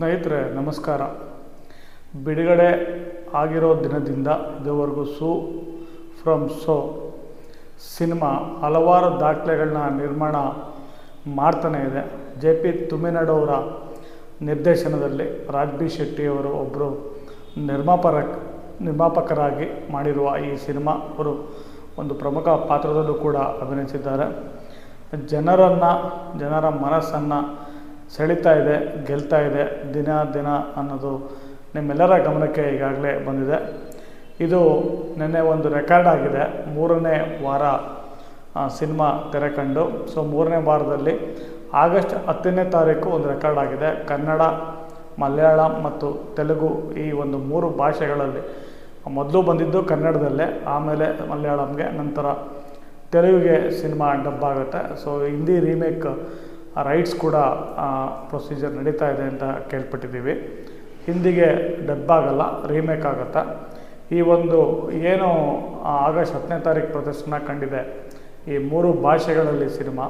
ಸ್ನೇಹಿತರೆ, ನಮಸ್ಕಾರ. ಬಿಡುಗಡೆ ಆಗಿರೋ ದಿನದಿಂದ ಇದುವರೆಗೂ ಸೂ, ಫ್ರಮ್, ಸೋ ಸಿನಿಮಾ ಹಲವಾರು ದಾಖಲೆಗಳನ್ನ ನಿರ್ಮಾಣ ಮಾಡ್ತಾನೆ ಇದೆ. ಜೆ ಪಿ ತುಮಿನಾಡವರ ನಿರ್ದೇಶನದಲ್ಲಿ ರಾಜ್ ಬಿ ಶೆಟ್ಟಿಯವರು ಒಬ್ಬರು ನಿರ್ಮಾಪರ, ನಿರ್ಮಾಪಕರಾಗಿ ಮಾಡಿರುವ ಈ ಸಿನಿಮಾ ಅವರು ಒಂದು ಪ್ರಮುಖ ಪಾತ್ರದಲ್ಲೂ ಕೂಡ ಅಭಿನಯಿಸಿದ್ದಾರೆ. ಜನರನ್ನು, ಜನರ ಮನಸ್ಸನ್ನು ಸೆಳೀತಾ ಇದೆ, ಗೆಲ್ತಾ ಇದೆ, ದಿನ ದಿನ ಅನ್ನೋದು ನಿಮ್ಮೆಲ್ಲರ ಗಮನಕ್ಕೆ ಈಗಾಗಲೇ ಬಂದಿದೆ. ಇದು ನಿನ್ನೆ ಒಂದು ರೆಕಾರ್ಡ್ ಆಗಿದೆ. ಮೂರನೇ ವಾರ ಸಿನಿಮಾ ತೆರೆ ಕಂಡು. ಸೊ ಮೂರನೇ ವಾರದಲ್ಲಿ ಆಗಸ್ಟ್ ಹತ್ತನೇ ತಾರೀಕು ಒಂದು ರೆಕಾರ್ಡ್ ಆಗಿದೆ. ಕನ್ನಡ, ಮಲಯಾಳಂ ಮತ್ತು ತೆಲುಗು ಈ ಒಂದು ಮೂರು ಭಾಷೆಗಳಲ್ಲಿ. ಮೊದಲು ಬಂದಿದ್ದು ಕನ್ನಡದಲ್ಲೇ, ಆಮೇಲೆ ಮಲಯಾಳಂಗೆ, ನಂತರ ತೆಲುಗಿಗೆ ಸಿನಿಮಾ ಡಬ್ ಆಗುತ್ತೆ. ಸೊ ಹಿಂದಿ ರೀಮೇಕ್ ರೈಟ್ಸ್ ಕೂಡ ಪ್ರೊಸೀಜರ್ ನಡೀತಾ ಇದೆ ಅಂತ ಕೇಳ್ಪಟ್ಟಿದ್ದೀವಿ. ಹಿಂದಿಗೆ ಡಬ್ ಆಗಲ್ಲ ರೀಮೇಕ್ ಆಗುತ್ತಾ? ಈ ಒಂದು ಏನು ಆಗಸ್ಟ್ ಹತ್ತನೇ ತಾರೀಕು ಪ್ರದರ್ಶನ ಕಂಡಿದೆ. ಈ ಮೂರು ಭಾಷೆಗಳಲ್ಲಿ ಸಿನಿಮಾ,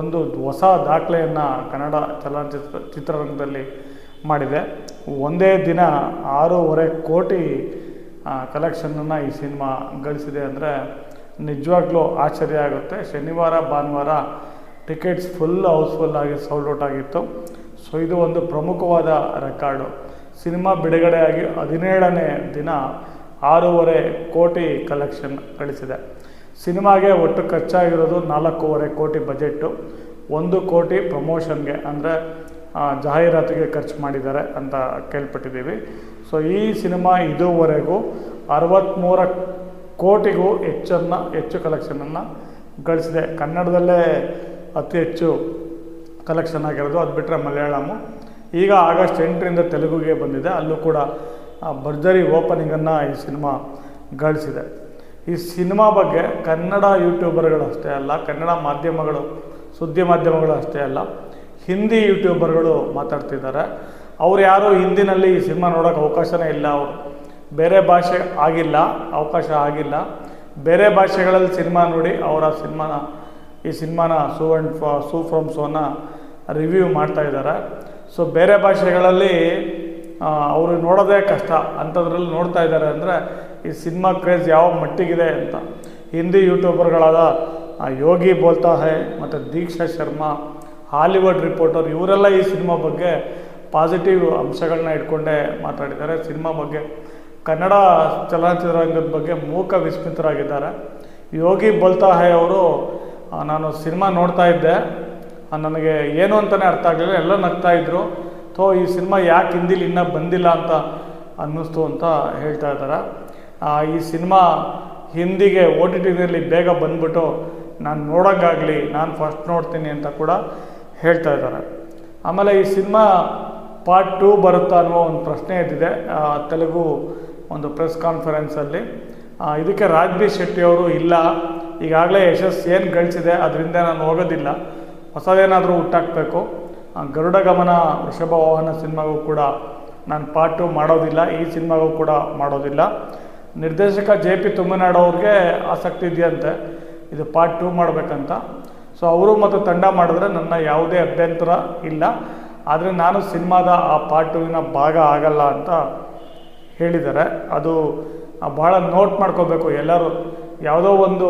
ಒಂದು ಹೊಸ ದಾಖಲೆಯನ್ನು ಕನ್ನಡ ಚಲನಚಿತ್ರ, ಚಿತ್ರರಂಗದಲ್ಲಿ ಮಾಡಿದೆ. ಒಂದೇ ದಿನ ಆರೂವರೆ ಕೋಟಿ ಕಲೆಕ್ಷನನ್ನು ಈ ಸಿನಿಮಾ ಗಳಿಸಿದೆ ಅಂದರೆ ನಿಜವಾಗ್ಲೂ ಆಶ್ಚರ್ಯ ಆಗುತ್ತೆ. ಶನಿವಾರ, ಭಾನುವಾರ ಟಿಕೆಟ್ಸ್ ಫುಲ್ ಹೌಸ್ಫುಲ್ ಆಗಿ ಸೌಲ್ಡ್ ಔಟ್ ಆಗಿತ್ತು. ಸೊ ಇದು ಒಂದು ಪ್ರಮುಖವಾದ ರೆಕಾರ್ಡು. ಸಿನಿಮಾ ಬಿಡುಗಡೆಯಾಗಿ ಹದಿನೇಳನೇ ದಿನ ಆರೂವರೆ ಕೋಟಿ ಕಲೆಕ್ಷನ್ ಗಳಿಸಿದೆ. ಸಿನಿಮಾಗೆ ಒಟ್ಟು ಖರ್ಚಾಗಿರೋದು ನಾಲ್ಕೂವರೆ ಕೋಟಿ ಬಜೆಟ್ಟು. ಒಂದು ಕೋಟಿ ಪ್ರಮೋಷನ್ಗೆ ಅಂದರೆ ಜಾಹೀರಾತಿಗೆ ಖರ್ಚು ಮಾಡಿದ್ದಾರೆ ಅಂತ ಕೇಳ್ಪಟ್ಟಿದ್ದೀವಿ. ಸೊ ಈ ಸಿನಿಮಾ ಇದುವರೆಗೂ ಅರವತ್ತ್ಮೂರ ಕೋಟಿಗೂ ಹೆಚ್ಚನ್ನು, ಹೆಚ್ಚು ಕಲೆಕ್ಷನನ್ನು ಗಳಿಸಿದೆ. ಕನ್ನಡದಲ್ಲೇ ಅತಿ ಹೆಚ್ಚು ಕಲೆಕ್ಷನ್ ಆಗಿರೋದು. ಅದು ಬಿಟ್ಟರೆ ಮಲಯಾಳಮು ಈಗ ಆಗಸ್ಟ್ ಎಂಟರಿಂದ ತೆಲುಗುಗೆ ಬಂದಿದೆ. ಅಲ್ಲೂ ಕೂಡ ಭರ್ಜರಿ ಓಪನಿಂಗನ್ನು ಈ ಸಿನಿಮಾ ಗಳಿಸಿದೆ. ಈ ಸಿನಿಮಾ ಬಗ್ಗೆ ಕನ್ನಡ ಯೂಟ್ಯೂಬರ್ಗಳು ಅಷ್ಟೇ ಅಲ್ಲ, ಕನ್ನಡ ಮಾಧ್ಯಮಗಳು, ಸುದ್ದಿ ಮಾಧ್ಯಮಗಳು ಅಷ್ಟೇ ಅಲ್ಲ, ಹಿಂದಿ ಯೂಟ್ಯೂಬರ್ಗಳು ಮಾತಾಡ್ತಿದ್ದಾರೆ. ಅವ್ರು ಯಾರು ಹಿಂದಿನಲ್ಲಿ ಈ ಸಿನಿಮಾ ನೋಡೋಕೆ ಅವಕಾಶನೇ ಇಲ್ಲ. ಅವರು ಬೇರೆ ಭಾಷೆ ಆಗಿಲ್ಲ, ಅವಕಾಶ ಆಗಿಲ್ಲ. ಬೇರೆ ಭಾಷೆಗಳಲ್ಲಿ ಸಿನಿಮಾ ನೋಡಿ ಅವರ ಸಿನಿಮಾನ ಈ ಸಿನಿಮಾನ ಸೂ ಅಂಡ್ ಫಾ, ಸೂ ಫ್ರಮ್ ಸೋನ ರಿವ್ಯೂ ಮಾಡ್ತಾ ಇದ್ದಾರೆ. ಸೊ ಬೇರೆ ಭಾಷೆಗಳಲ್ಲಿ ಅವರು ನೋಡೋದೇ ಕಷ್ಟ. ಅಂಥದ್ರಲ್ಲಿ ನೋಡ್ತಾ ಇದ್ದಾರೆ ಅಂದರೆ, ಈ ಸಿನಿಮಾ ಕ್ರೇಜ್ ಯಾವ ಮಟ್ಟಿಗಿದೆ ಅಂತ. ಹಿಂದಿ ಯೂಟ್ಯೂಬರ್ಗಳಾದ ಯೋಗಿ ಬೋಲ್ತಾ ಹೈ ಮತ್ತು ದೀಕ್ಷಾ ಶರ್ಮಾ, ಹಾಲಿವುಡ್ ರಿಪೋರ್ಟರ್, ಇವರೆಲ್ಲ ಈ ಸಿನಿಮಾ ಬಗ್ಗೆ ಪಾಸಿಟಿವ್ ಅಂಶಗಳನ್ನ ಇಟ್ಕೊಂಡೇ ಮಾತಾಡಿದ್ದಾರೆ. ಸಿನಿಮಾ ಬಗ್ಗೆ, ಕನ್ನಡ ಚಲನಚಿತ್ರರಂಗದ ಬಗ್ಗೆ ಮೂಕ ವಿಸ್ಮಿತರಾಗಿದ್ದಾರೆ. ಯೋಗಿ ಬೋಲ್ತಾ ಹೈ ಅವರು ನಾನು ಸಿನಿಮಾ ನೋಡ್ತಾ ಇದ್ದೆ. ನನಗೆ ಏನು ಅಂತಲೇ ಅರ್ಥ ಆಗಲಿಲ್ಲ. ಎಲ್ಲ ನಗ್ತಾ ಇದ್ರು. ಥೋ, ಈ ಸಿನಿಮಾ ಯಾಕೆ ಹಿಂದಿಲಿ ಇನ್ನೂ ಬಂದಿಲ್ಲ ಅಂತ ಅನ್ನಿಸ್ತು ಅಂತ ಹೇಳ್ತಾ ಇದ್ದಾರೆ. ಈ ಸಿನಿಮಾ ಹಿಂದಿಗೆ ಓ ಟಿ ಟಿನಲ್ಲಿ ಬೇಗ ಬಂದ್ಬಿಟ್ಟು ನಾನು ನೋಡೋಕ್ಕಾಗಲಿ, ನಾನು ಫಸ್ಟ್ ನೋಡ್ತೀನಿ ಅಂತ ಕೂಡ ಹೇಳ್ತಾ ಇದ್ದಾರೆ. ಆಮೇಲೆ ಈ ಸಿನಿಮಾ ಪಾರ್ಟ್ ಟೂ ಬರುತ್ತಾ ಅನ್ನುವ ಒಂದು ಪ್ರಶ್ನೆ ಎದ್ದಿದೆ ತೆಲುಗು ಒಂದು ಪ್ರೆಸ್ ಕಾನ್ಫರೆನ್ಸಲ್ಲಿ. ಇದಕ್ಕೆ ರಾಜ್ ಶೆಟ್ಟಿ ಶೆಟ್ಟಿಯವರು ಇಲ್ಲ. ಈಗಾಗಲೇ ಯಶಸ್ಸು ಏನು ಗಳಿಸಿದೆ ಅದರಿಂದ ನಾನು ಹೋಗೋದಿಲ್ಲ. ಹೊಸದೇನಾದರೂ ಹುಟ್ಟಾಕಬೇಕು. ಗರುಡ ಗಮನ ವೃಷಭ ವಾಹನ ಸಿನಿಮಾಗೂ ಕೂಡ ನಾನು ಪಾರ್ಟ್ ಟು ಮಾಡೋದಿಲ್ಲ. ಈ ಸಿನಿಮಾಗೂ ಕೂಡ ಮಾಡೋದಿಲ್ಲ. ನಿರ್ದೇಶಕ ಜೆ ಪಿ ತುಮ್ಮನಾಡು ಅವ್ರಿಗೆ ಆಸಕ್ತಿ ಇದೆಯಂತೆ. ಇದು ಪಾರ್ಟ್ ಟೂ ಮಾಡಬೇಕಂತ. ಸೊ ಅವರು ಮತ್ತು ತಂಡ ಮಾಡಿದ್ರೆ ನನ್ನ ಯಾವುದೇ ಅಭ್ಯಂತರ ಇಲ್ಲ. ಆದರೆ ನಾನು ಸಿನಿಮಾದ ಆ ಪಾರ್ಟ್ ಟೂವಿನ ಭಾಗ ಆಗಲ್ಲ ಅಂತ ಹೇಳಿದ್ದಾರೆ. ಅದು ಭಾಳ ನೋಟ್ ಮಾಡ್ಕೋಬೇಕು ಎಲ್ಲರೂ. ಯಾವುದೋ ಒಂದು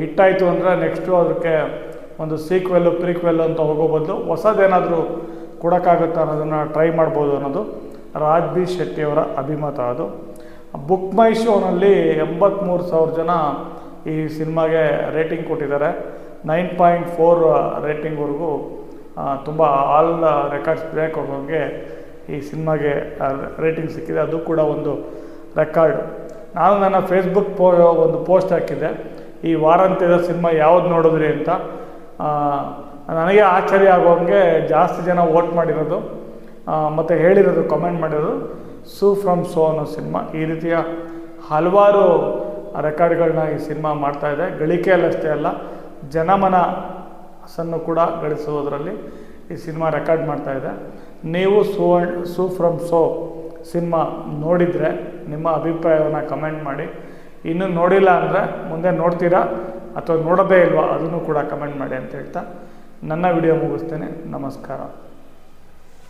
ಹಿಟ್ಟಾಯಿತು ಅಂದರೆ ನೆಕ್ಸ್ಟು ಅದಕ್ಕೆ ಒಂದು ಸೀಕ್ವೆಲ್ಲು, ಪ್ರೀಕ್ವೆಲ್ಲು ಅಂತ ಹೋಗೋ ಬದಲು ಹೊಸದೇನಾದರೂ ಕೊಡೋಕ್ಕಾಗುತ್ತಾ ಅನ್ನೋದನ್ನು ಟ್ರೈ ಮಾಡ್ಬೋದು ಅನ್ನೋದು ರಾಜ್ ಬಿ ಶೆಟ್ಟಿಯವರ ಅಭಿಮತ ಅದು. ಬುಕ್ ಮೈ ಶೋನಲ್ಲಿ ಎಂಬತ್ತ್ಮೂರು ಸಾವಿರ ಜನ ಈ ಸಿನಿಮಾಗೆ ರೇಟಿಂಗ್ ಕೊಟ್ಟಿದ್ದಾರೆ. ನೈನ್ ಪಾಯಿಂಟ್ ಫೋರ್ ರೇಟಿಂಗ್ವರೆಗೂ ತುಂಬ ಆಲ್ ರೆಕಾರ್ಡ್ಸ್ ಬ್ರೇಕ್ ಹೋಗೋಂಗೆ ಈ ಸಿನಿಮಾಗೆ ರೇಟಿಂಗ್ ಸಿಕ್ಕಿದೆ. ಅದು ಕೂಡ ಒಂದು ರೆಕಾರ್ಡ್. ನಾನು ನನ್ನ ಫೇಸ್ಬುಕ್ ಪೋ, ಒಂದು ಪೋಸ್ಟ್ ಹಾಕಿದ್ದೆ. ಈ ವಾರಾಂತ್ಯದ ಸಿನಿಮಾ ಯಾವ್ದು ನೋಡಿದ್ರಿ ಅಂತ ನನಗೆ ಆಶ್ಚರ್ಯ ಆಗೋಂಗೆ ಜಾಸ್ತಿ ಜನ ವೋಟ್ ಮಾಡಿರೋದು ಮತ್ತು ಹೇಳಿರೋದು ಕಮೆಂಟ್ ಮಾಡಿರೋದು, ಸೂ ಫ್ರಮ್ ಸೋ ಅನ್ನೋ ಸಿನಿಮಾ. ಈ ರೀತಿಯ ಹಲವಾರು ರೆಕಾರ್ಡ್ಗಳನ್ನ ಈ ಸಿನಿಮಾ ಮಾಡ್ತಾ ಇದೆ. ಗಳಿಕೆಯಲ್ಲಷ್ಟೇ ಅಲ್ಲ, ಜನಮನ ಸನ್ನು ಕೂಡ ಗಳಿಸುವುದರಲ್ಲಿ ಈ ಸಿನಿಮಾ ರೆಕಾರ್ಡ್ ಮಾಡ್ತಾ ಇದೆ. ನೀವು Su and, Su from So cinema ನೋಡಿದರೆ ನಿಮ್ಮ ಅಭಿಪ್ರಾಯವನ್ನು ಕಮೆಂಟ್ ಮಾಡಿ. ಇನ್ನೂ ನೋಡಿಲ್ಲ ಅಂದರೆ ಮುಂದೆ ನೋಡ್ತೀರಾ ಅಥವಾ ನೋಡೋದೇ ಇಲ್ವಾ ಅದನ್ನು ಕೂಡ ಕಮೆಂಟ್ ಮಾಡಿ ಅಂತ ಹೇಳ್ತಾ ನನ್ನ ವಿಡಿಯೋ ಮುಗಿಸ್ತೇನೆ. ನಮಸ್ಕಾರ.